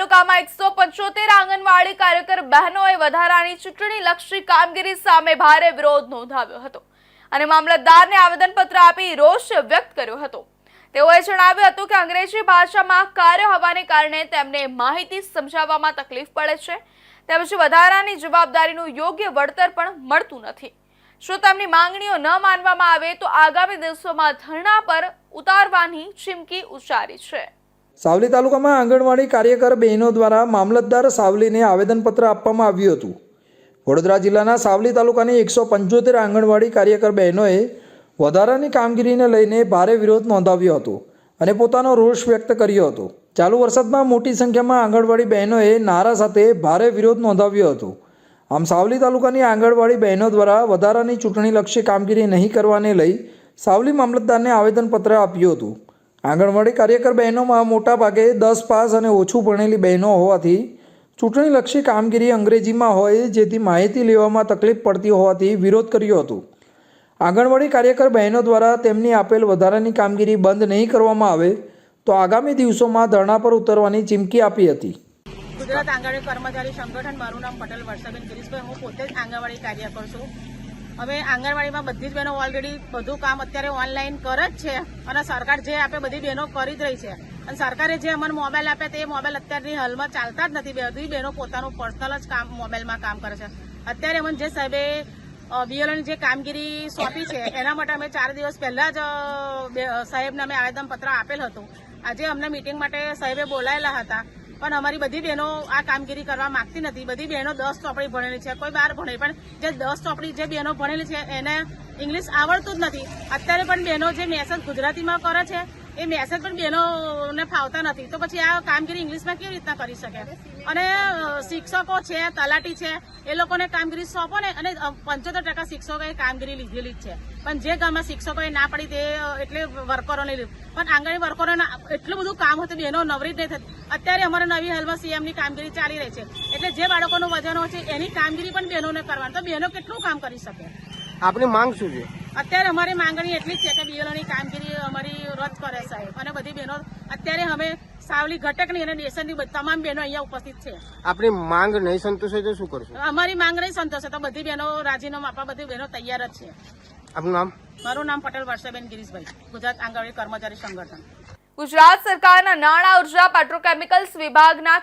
તાલુકામાં એકસો પંચોતેર આંગણવાડી કાર્યકર બહેનોએ વધારાની ચૂંટણી લક્ષી કામગીરી સામે ભારે વિરોધ નોંધાવ્યો હતો અને મામલતદારને આવેદનપત્ર આપી રોષ વ્યક્ત કર્યો હતો. તેઓએ જણાવ્યું હતું કે અંગ્રેજી ભાષામાં કાર્ય હોવાને કારણે તેમને માહિતી સમજાવવામાં તકલીફ પડે છે. તેમજ વધારાની જવાબદારીનું યોગ્ય વળતર પણ મળતું નથી. જો તેમની માંગણીઓ ન માનવામાં આવે તો આગામી દિવસોમાં ધરણા પર ઉતારવાની ચીમકી ઉચ્ચારી છે. સાવલી તાલુકામાં આંગણવાડી કાર્યકર બહેનો દ્વારા મામલતદાર સાવલીને આવેદનપત્ર આપવામાં આવ્યું હતું. વડોદરા જિલ્લાના સાવલી તાલુકાની એકસો પંચોતેર આંગણવાડી કાર્યકર બહેનોએ વધારાની કામગીરીને લઈને ભારે વિરોધ નોંધાવ્યો હતો અને પોતાનો રોષ વ્યક્ત કર્યો હતો. ચાલુ વરસાદમાં મોટી સંખ્યામાં આંગણવાડી બહેનોએ નારા સાથે ભારે વિરોધ નોંધાવ્યો હતો. આમ સાવલી તાલુકાની આંગણવાડી બહેનો દ્વારા વધારાની ચૂંટણીલક્ષી કામગીરી નહીં કરવાને લઈ સાવલી મામલતદારને આવેદનપત્ર આપ્યું હતું. આંગણવાડી કાર્યકર બહેનોમાં મોટા ભાગે દસ પાસ અને ઓછું ભણેલી બહેનો હોવાથી ચૂંટણીલક્ષી કામગીરી અંગ્રેજીમાં હોય જેથી માહિતી લેવામાં તકલીફ પડતી હોવાથી વિરોધ કર્યો હતો. આંગણવાડી કાર્યકર બહેનો દ્વારા તેમની આપેલ વધારાની કામગીરી બંધ નહીં કરવામાં આવે તો આગામી દિવસોમાં ધરણા પર ઉતરવાની ચીમકી આપી હતી. ગુજરાત આંગણવાડી કર્મચારી સંગઠન, મારું નામ પટેલ વર્ષાબેન ગિરીશભાઈ. હું પોતે જ આંગણવાડી કાર્યકર છું. હવે આંગણવાડીમાં બધી જ બહેનો ઓલરેડી બધું કામ અત્યારે ઓનલાઈન કરે જ છે અને સરકાર જે આપે બધી બહેનો કરી જ રહી છે. અને સરકારે જે અમને મોબાઈલ આપે તે મોબાઈલ અત્યારની હાલમાં ચાલતા જ નથી. બધી બહેનો પોતાનું પર્સનલ જ કામ મોબાઈલમાં કામ કરે છે. અત્યારે અમને જે સાહેબે બીએલઓની જે કામગીરી સોંપી છે, એના માટે અમે ચાર દિવસ પહેલા જ સાહેબને અમે આવેદનપત્ર આપેલ હતું. આજે અમને મીટિંગ માટે સાહેબે બોલાયેલા હતા. પણ અમારી બધી બહેનો આ કામગીરી કરવા માંગતી નથી. બધી બહેનો દસ ચોપડી ભણેલી છે. કોઈ બાર ભણે પણ જે દસ ચોપડી જે બહેનો ભણેલી છે, એને ઇંગ્લિશ આવડતું જ નથી. અત્યારે પણ બહેનો જે મેસેજ ગુજરાતીમાં કરે છે એ મેસેજ પણ બહેનોને ફાવતા નથી. તો પછી આ કામગીરી ઇંગ્લિશમાં કેવી રીતના કરી શકે? અને શિક્ષકો છે તલાટી છે એ લોકોને કામગીરી સોંપો ને અને પંચોતેર ટકા શિક્ષકોએ કામગીરી લીધેલી જ છે. પણ જે ગામમાં શિક્ષકોએ ના પડી તે એટલે વર્કરોને લીધું. પણ આંગણવાડી વર્કરોને એટલું બધું કામ હતું બહેનો નવરી જ નહીં થતી. અત્યારે અમારે નવી હાલમાં સીએમની કામગીરી ચાલી રહી છે. એટલે જે બાળકોનું વજન હોય છે એની કામગીરી પણ બહેનોને કરવાની. તો બહેનો કેટલું કામ કરી શકે? આપની માંગ શું છે? અત્યારે અમારી માંગણી એટલી જ છે કે બીએલઓની કામગીરી અમારી અને બધી બહેનો અત્યારે અમે સાવલી ઘટકની અને નેશનની તમામ બહેનો અહીંયા ઉપસ્થિત છે. આપણી માંગ નહીં સંતોષે તો શું કરશું? અમારી માંગ નહીં સંતોષે તો બધી બહેનો રાજીનામું આપવા બધી બહેનો તૈયાર જ છે. આપનું નામ? મારું નામ પટેલ વર્ષાબેન ગિરીશભાઈ ગુજરાત આંગણવાડી કર્મચારી સંગઠન. ગુજરાત સરકારના નાણાં ઊર્જા પેટ્રોકેમિકલ્સ વિભાગના